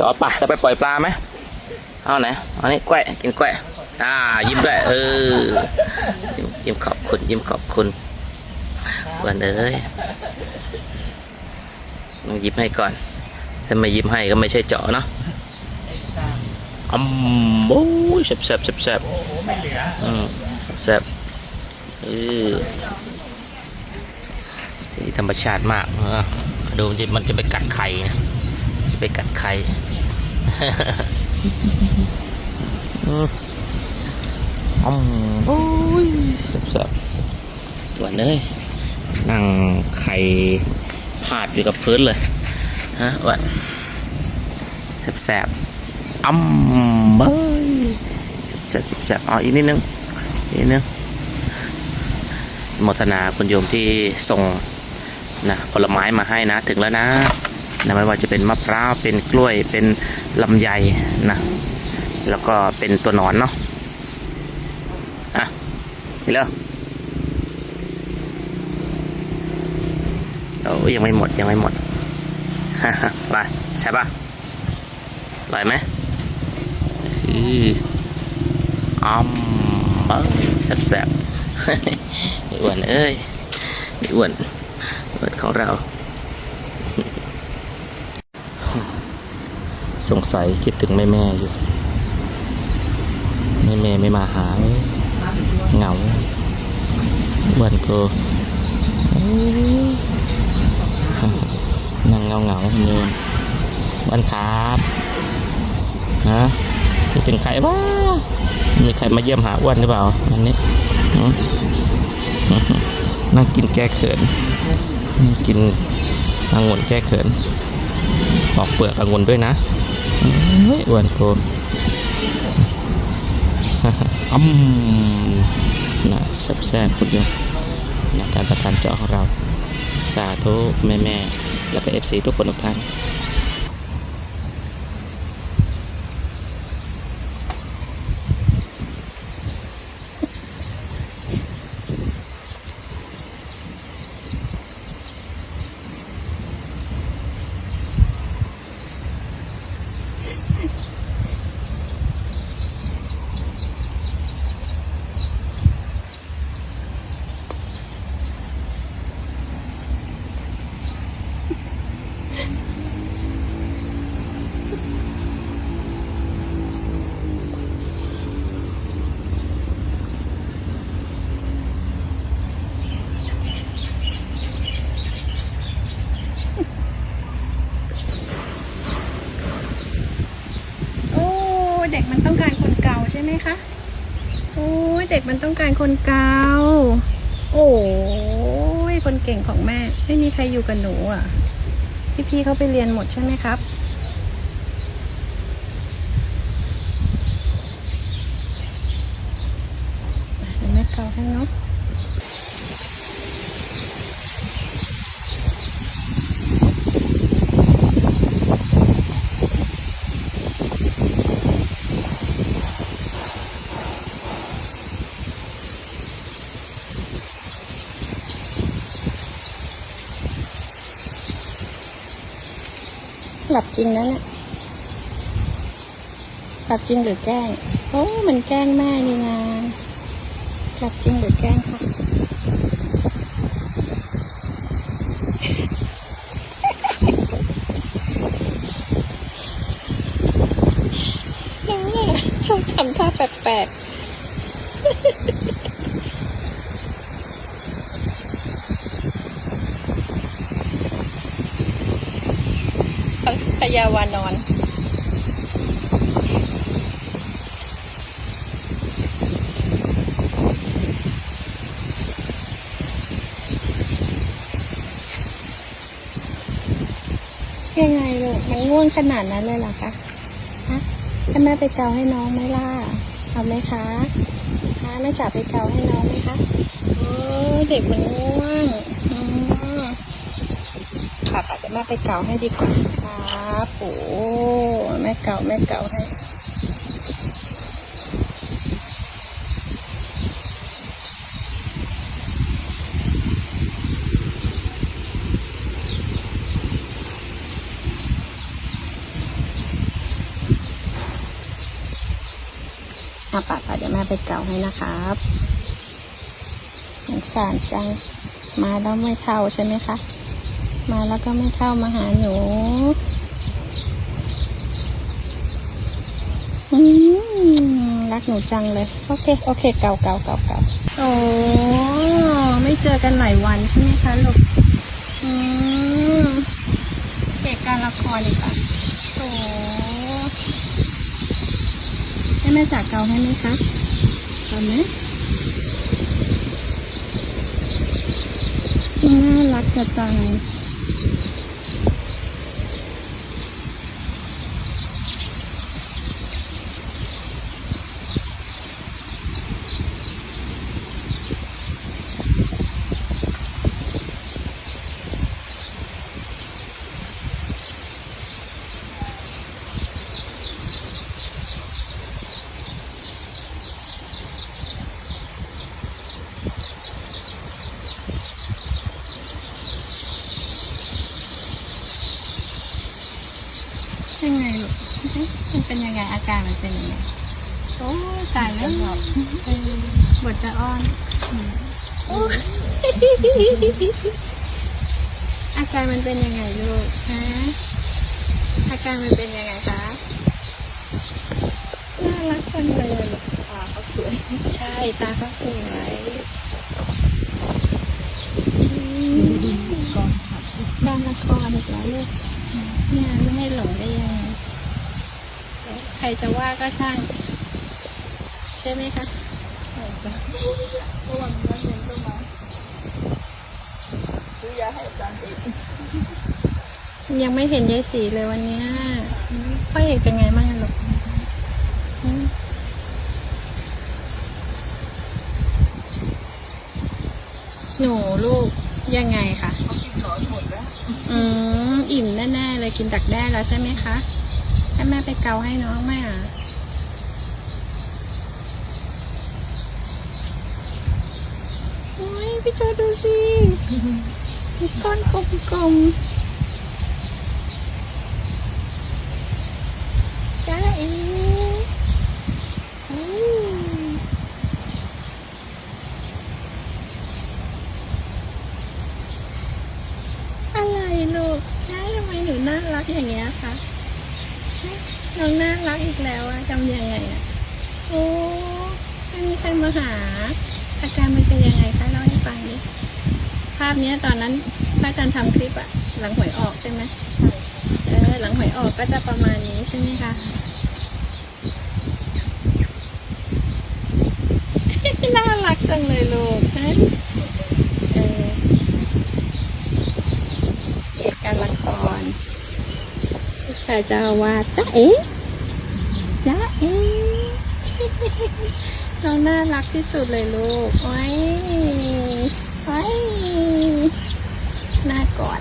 จะเอาปะจะไปปล่อยปลาไหมเอาไหนเอานี่กล้วยกินกล้วยอ่า ยิ้มด้วยเออยิ้มยิ้มขอบคุณ ยิ้มขอบคุณวันเอ้ยต้องยิ้มให้ก่อน ถ้าไม่ยิ้มให้ก็ไม่ใช่เจาะเนาะอืมโอ้ยแซ่บแซ่บแซ่บแซ่บอืมแซ่บเออธรรมชาติมากเออดูมันจะมันจะไปกัดไข่นะ ไปกัดไข่อืมอืมโอ้ยแซ่บแซ่บหวานเลยนั่งไข่พาดอยู่กับพื้นเลย ฮะวันแสบๆอ้ำเบ้ยแสบๆแสบอ๋ออีกนิดนึงอีกนิดนึงมทนาคุณโยมที่ส่งนะผลไม้มาให้นะ ถึงแล้วนะ นะไม่ว่าจะเป็นมะพร้าวเป็นกล้วยเป็นลำไยนะแล้วก็เป็นตัวหนอนเนาะอะนี่แล้วโอ้ยยังไม่หมดยังไม่หมดไปใช่ปะอร่อยไหมอืออ้อมบิ้งแซ่บๆอ้อ้วนเอ้ยอ้อ้วนอ้วนของเรา สงสัยคิดถึงแม่แม่อยู่ แม่แม่ไม่มาหาเหงาอ้วนก็นั่งเงาเงาๆคุณโยวันครับฮะคิดถึงใครบ้ามีใครมาเยี่ยมหาอ้วนหรือเปล่าวันนี้นั่งกินแก้เขินกินองุ่นแก้เขินปอกเปลือกองุ่นด้วยนะ เฮ้ยอ้วนโกอืมนะแซ่บๆคุณโยมนะการประทานเจาะของเรา สาธุแม่แม่ๆแล้วก็เอฟซีทุกคนทุกท่าน โอ้เด็กมันต้องการคนเก่าใช่ไห มคะ โอ้ยเด็กมันต้องการคนเกาโอ้ยคนเก่งของแม่ ไม่มีใครอยู่กับหนูอะ พี่ๆเขาไปเรียนหมดใช่ไหมครับเดี๋ยวแม่เกาให้เนาะ หลับจริงนะเนี่ยหลับจริงหรือแกล้ง โอ้ มันแกล้งแม่นี่นาหลับจริงหรือแกล้งคะน้องอะชอบทำท่าแปลกๆ พยาวานอนยังไงลูกมันง่วงขนาดนั้นเลยเหรอคะฮะให้แม่ไปเกาให้น้องไหมล่ะเอาไหมคะฮะแม่จับไปเกาให้น้องไหมคะโอ้เด็กมันง่วงอืมค่ะค่ะเดี๋ยวแม่ไปเกาให้ดีกว่า ครับโอ้แม่เก่าแม่เก่าให้อาปากค่ะเดี๋ยวแม่ไปเก่าให้นะครับสงสารจัง มาแล้วไม่เท่าใช่ไหมคะ มาแล้วก็ไม่เข้ามาหาหนูอืมรักหนูจังเลย โอเค โอเค เก่าเก่าเก่าเก่าโอ้ไม่เจอกันหลายวันใช่ไหมคะลูกอืมเอกการละครอีกอะโอ้ให้แม่จากเก่าให้ไหมคะเกาไหมน่ารักจะจังยังไงลู กมันเป็นยังไงอาการมันเป็นยังไงโอ้ตายแล้วบทจะอ้อนโอ้อาการมันเป็นยังไงลูกฮะอาการมันเป็นยังไงคะน่ารักจังเลยลูกตาเขาสวยใช่ตาเขาสวยอืมการละครอีกแล้วลูกเนี่ยไม่ให้หลงได้ยังไง ใครจะว่าก็ช่าง ใช่ไหมคะยังไม่เห็นยายสีเลยวันเนี้ยพ่อเอกเป็นไงบ้างอะลูกอืมหนูลูกยังไงคะอืมอิ่มแน่ๆเลยกินดักแด้แล้วใช่ไหมคะ ให้แม่ไปเกาให้น้องไหมอะโอ้ยพี่โจดูสิมีก้อนกลมๆจ้าเอ๋อือะไรลูกใช่ทำไมหนูน่ารักอย่างเงี้ยคะ น้องน่ารักอีกแล้วอะจำยังไงอะโอ้ไม่มีใครมาหา อาการมันเป็นยังไงคะเล่าให้ฟังดิภาพเนี้ยตอนนั้นพระอาจารย์ทำคลิปอะหลังหวยออกใช่ไหมเออหลังหวยออกก็จะประมาณนี้ใช่ไหมคะน่ารักจังเลยลูกฮะเออ เหตุการณ์ละคร ค่ะเจ้าวาดจ้าเอ๋จ้าเอ๋น้องน่ารักที่สุดเลยลูก โอ้ยโอ้ยน่ากอด